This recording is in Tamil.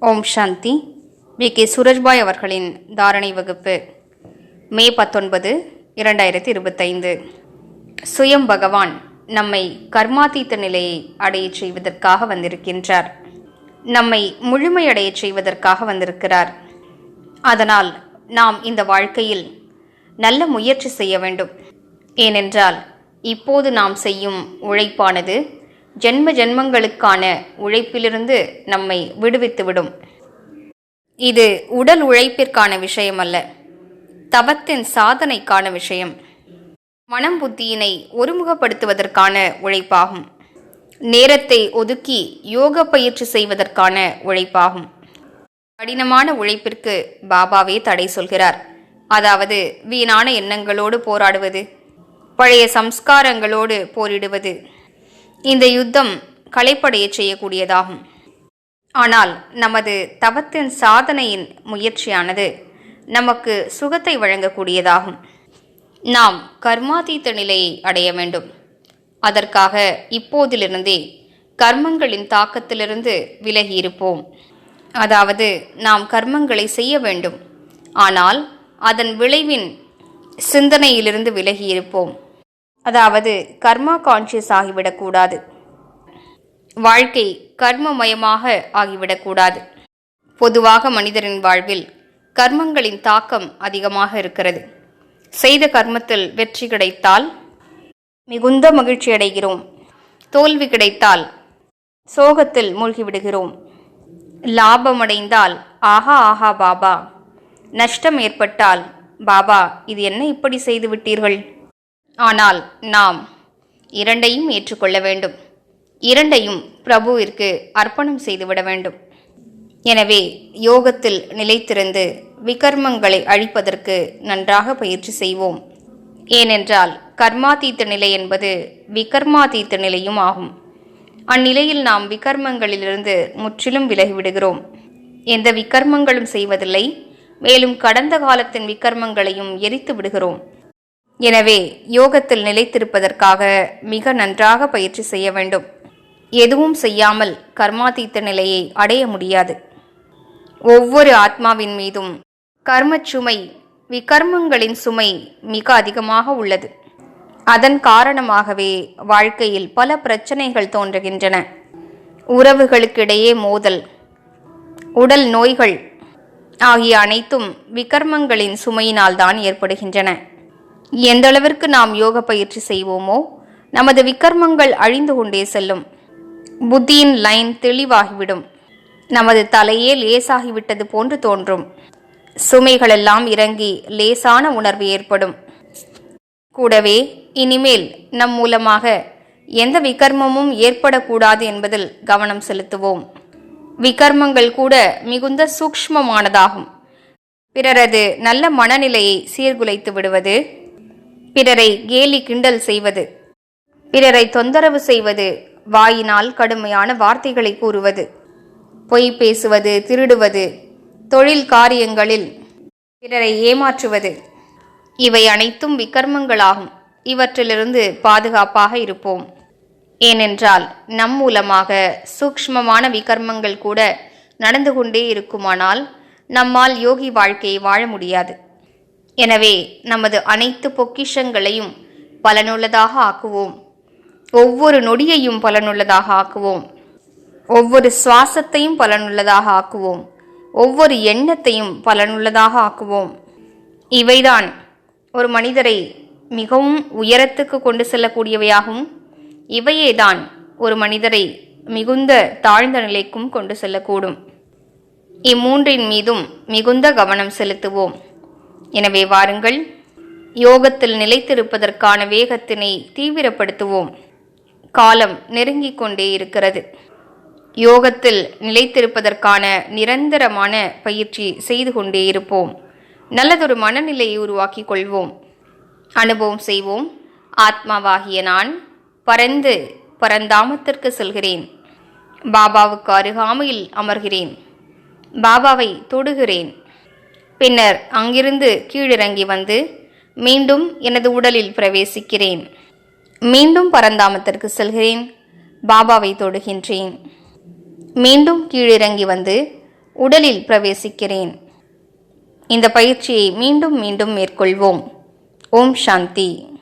Om Shanti. We. K. Surajbhai அவர்களின் தாரணை வகுப்பு மே பத்தொன்பது இரண்டாயிரத்தி இருபத்தைந்து. சுயம் பகவான் நம்மை கர்மாதீத்த நிலையை அடையச் செய்வதற்காக வந்திருக்கின்றார். நம்மை முழுமையடையச் செய்வதற்காக வந்திருக்கிறார். அதனால் நாம் இந்த வாழ்க்கையில் நல்ல முயற்சி செய்ய வேண்டும். ஏனென்றால் இப்போது நாம் செய்யும் உழைப்பானது ஜென்ம ஜென்மங்களுக்கான உழைப்பிலிருந்து நம்மை விடுவித்துவிடும். இது உடல் உழைப்பிற்கான விஷயம் அல்ல தவத்தின் சாதனைக்கான விஷயம். மனம் புத்தியினை ஒருமுகப்படுத்துவதற்கான உழைப்பாகும். நேரத்தை ஒதுக்கி யோக பயிற்சி செய்வதற்கான உழைப்பாகும். கடினமான உழைப்பிற்கு பாபாவே தடை சொல்கிறார். அதாவது வீணான எண்ணங்களோடு போராடுவது பழைய சம்ஸ்காரங்களோடு போரிடுவது. இந்த யுத்தம் களைப்படைய செய்யக்கூடியதாகும். ஆனால் நமது தவத்தின் சாதனையின் முயற்சியானது நமக்கு சுகத்தை வழங்கக்கூடியதாகும். நாம் கர்மாதீத்த நிலையை அடைய வேண்டும். அதற்காக இப்போதிலிருந்தே கர்மங்களின் தாக்கத்திலிருந்து விலகி இருப்போம். அதாவது நாம் கர்மங்களை செய்ய வேண்டும். ஆனால் அதன் விளைவின் சிந்தனையிலிருந்து விலகி இருப்போம். அதாவது கர்மா கான்ஷியஸ் ஆகிவிடக்கூடாது. வாழ்க்கை கர்மமயமாக ஆகிவிடக்கூடாது. பொதுவாக மனிதரின் வாழ்வில் கர்மங்களின் தாக்கம் அதிகமாக இருக்கிறது. செய்த கர்மத்தில் வெற்றி கிடைத்தால் மிகுந்த மகிழ்ச்சி அடைகிறோம். தோல்வி கிடைத்தால் சோகத்தில் மூழ்கிவிடுகிறோம். லாபம் அடைந்தால் ஆஹா ஆஹா பாபா. நஷ்டம் ஏற்பட்டால் பாபா இது என்ன இப்படி செய்து விட்டீர்கள்? ஆனால் நாம் இரண்டையும் ஏற்றுக்கொள்ள வேண்டும். இரண்டையும் பிரபுவிற்கு அர்ப்பணம் செய்துவிட வேண்டும். எனவே யோகத்தில் நிலைத்திருந்து விகர்மங்களை அழிப்பதற்கு நன்றாக பயிற்சி செய்வோம். ஏனென்றால் கர்மாதீத்த நிலை என்பது விகர்மாதீத்த நிலையும் ஆகும். அந்நிலையில் நாம் விகர்மங்களிலிருந்து முற்றிலும் விலகிவிடுகிறோம். எந்த விகர்மங்களும் செய்வதில்லை. மேலும் கடந்த காலத்தின் விகர்மங்களையும் எரித்து விடுகிறோம் எனவே யோகத்தில் நிலைத்திருப்பதற்காக மிக நன்றாக பயிற்சி செய்ய வேண்டும். எதுவும் செய்யாமல் கர்மாதீத்த நிலையை அடைய முடியாது. ஒவ்வொரு ஆத்மாவின் மீதும் கர்மச்சுமை விகர்மங்களின் சுமை மிக அதிகமாக உள்ளது. அதன் காரணமாகவே வாழ்க்கையில் பல பிரச்சனைகள் தோன்றுகின்றன. உறவுகளுக்கிடையே மோதல் உடல் நோய்கள் ஆகிய அனைத்தும் விகர்மங்களின் சுமையினால்தான் ஏற்படுகின்றன. எந்தளவிற்கு நாம் யோக பயிற்சி செய்வோமோ நமது விக்கர்மங்கள் அழிந்து கொண்டே செல்லும். புத்தியின் லைன் தெளிவாகிவிடும். நமது தலையே லேசாகிவிட்டது போன்று தோன்றும். சுமைகளெல்லாம் இறங்கி லேசான உணர்வு ஏற்படும். கூடவே இனிமேல் நம் மூலமாக எந்த விகர்மமும் ஏற்படக்கூடாது என்பதில் கவனம் செலுத்துவோம். விகர்மங்கள் கூட மிகுந்த சூக்ஷ்மமானதாகும். பிறரது நல்ல மனநிலையை சீர்குலைத்து விடுவது பிறரை கேலி கிண்டல் செய்வது. பிறரை தொந்தரவு செய்வது வாயினால் கடுமையான வார்த்தைகளை கூறுவது. பொய் பேசுவது திருடுவது தொழில் காரியங்களில் பிறரை ஏமாற்றுவது. இவை அனைத்தும் விக்கர்மங்களாகும் இவற்றிலிருந்து பாதுகாப்பாக இருப்போம். ஏனென்றால் நம் மூலமாக சூக்ஷ்மமான விகர்மங்கள் கூட நடந்து கொண்டே இருக்குமானால் நம்மால் யோகி வாழ்க்கையை வாழ முடியாது. எனவே நமது அனைத்து பொக்கிஷங்களையும் பலனுள்ளதாக ஆக்குவோம். ஒவ்வொரு நொடியையும் பலனுள்ளதாக ஆக்குவோம். ஒவ்வொரு சுவாசத்தையும் பலனுள்ளதாக ஆக்குவோம். ஒவ்வொரு எண்ணத்தையும் பலனுள்ளதாக ஆக்குவோம். இவைதான் ஒரு மனிதரை மிகவும் உயரத்துக்கு கொண்டு செல்லக்கூடியவையாகும். இவையேதான் ஒரு மனிதரை மிகுந்த தாழ்ந்த நிலைக்கும் கொண்டு செல்லக்கூடும். இம்மூன்றின் மீதும் மிகுந்த கவனம் செலுத்துவோம். எனவே வாருங்கள் யோகத்தில் நிலைத்திருப்பதற்கான வேகத்தினை தீவிரப்படுத்துவோம். காலம் நெருங்கிக் கொண்டே இருக்கிறது. யோகத்தில் நிலைத்திருப்பதற்கான நிரந்தரமான பயிற்சி செய்து கொண்டே இருப்போம். நல்லதொரு மனநிலையை உருவாக்கிக் கொள்வோம். அனுபவம் செய்வோம். ஆத்மாவாகிய நான் பறந்து பரந்தாமத்திற்கு செல்கிறேன். பாபாவுக்கு அருகாமையில் அமர்கிறேன். பாபாவை தொடுகிறேன். பின்னர் அங்கிருந்து கீழிறங்கி வந்து மீண்டும் எனது உடலில் பிரவேசிக்கிறேன். மீண்டும் பரந்தாமத்திற்கு செல்கிறேன். பாபாவை தொடுகின்றேன். மீண்டும் கீழிறங்கி வந்து உடலில் பிரவேசிக்கிறேன். இந்த பயிற்சியை மீண்டும் மீண்டும் மேற்கொள்வோம். ஓம் சாந்தி.